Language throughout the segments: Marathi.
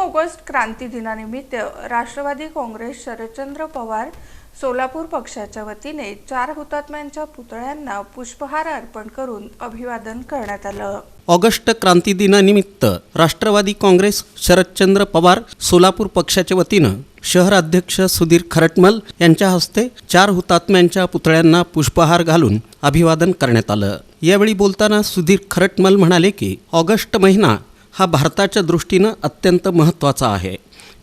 ऑगस्ट क्रांती दिनानिमित्त राष्ट्रवादी काँग्रेस शरदचंद्र पवार सोलापूर पक्षाच्या वतीने चार हुतात्म्यांच्या पुतळ्यांना पुष्पहार अर्पण करून अभिवादन करण्यात आलं. ऑगस्ट क्रांती दिनानिमित्त राष्ट्रवादी काँग्रेस शरदचंद्र पवार सोलापूर पक्षाच्या वतीनं शहर अध्यक्ष सुधीर खरटमल यांच्या हस्ते चार हुतात्म्यांच्या पुतळ्यांना पुष्पहार घालून अभिवादन करण्यात आलं. यावेळी बोलताना सुधीर खरटमल म्हणाले की ऑगस्ट महिना हा भारताच्या दृष्टीनं अत्यंत महत्त्वाचा आहे.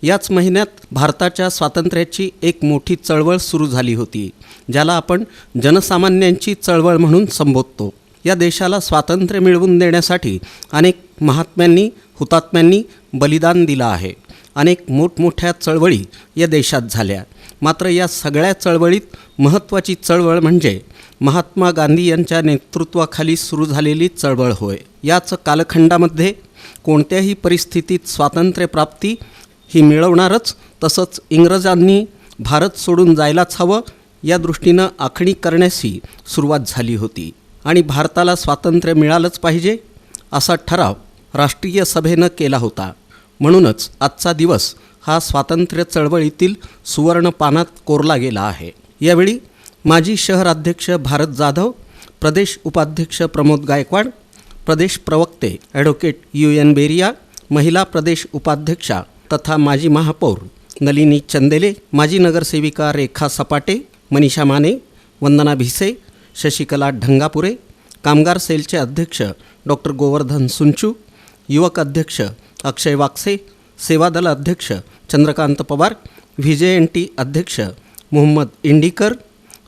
याच महिन्यात भारताच्या स्वातंत्र्याची एक मोठी चळवळ सुरू झाली होती ज्याला आपण जनसामान्यांची चळवळ म्हणून संबोधतो. या देशाला स्वातंत्र्य मिळवून देण्यासाठी अनेक महात्म्यांनी हुतात्म्यांनी बलिदान दिलं आहे. अनेक मोठमोठ्या चळवळी या देशात झाल्या. मात्र या सगळ्या चळवळीत महत्त्वाची चळवळ म्हणजे महात्मा गांधी यांच्या नेतृत्वाखाली सुरू झालेली चळवळ होय. याच कालखंडामध्ये कोणत्याही परिस्थितीत स्वातंत्र्यप्राप्ती ही मिळवणारच तसंच इंग्रजांनी भारत सोडून जायलाच हवं या दृष्टीनं आखणी करण्याची सुरुवात झाली होती. आणि भारताला स्वातंत्र्य मिळालंच पाहिजे असा ठराव राष्ट्रीय सभेनं केला होता. म्हणूनच आजचा दिवस हा स्वातंत्र्य चळवळीतील सुवर्ण पानात कोरला गेला आहे. यावेळी माजी शहराध्यक्ष भारत जाधव प्रदेश उपाध्यक्ष प्रमोद गायकवाड प्रदेश प्रवक्ते ॲडव्होकेट यू एन बेरिया महिला प्रदेश उपाध्यक्षा तथा माजी महापौर नलिनी चंदेले माजी नगरसेविका रेखा सपाटे मनीषा माने वंदना भिसे शशिकला ढंगापुरे कामगार सेलचे अध्यक्ष डॉक्टर गोवर्धन सुंचू युवक अध्यक्ष अक्षय वाक्से सेवादल अध्यक्ष Chandrakant Pawar V J N T अध्यक्ष मोहम्मद इंडीकर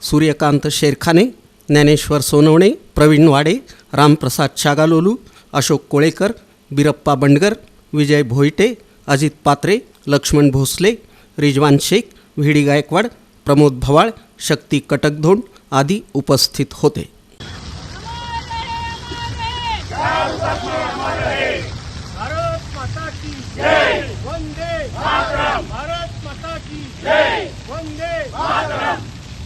सूर्यकांत शेरखाने ज्ञानेश्वर सोनवणे प्रवीण वाडे रामप्रसाद शागालोलू अशोक कोळेकर बिरप्पा बंडगर विजय भोईटे अजित पात्रे लक्ष्मण भोसले रिजवान शेख व्हीडी गायकवाड प्रमोद भवाळ शक्ती कटकधोंड आदी उपस्थित होते. भारत माता की जय. वंदे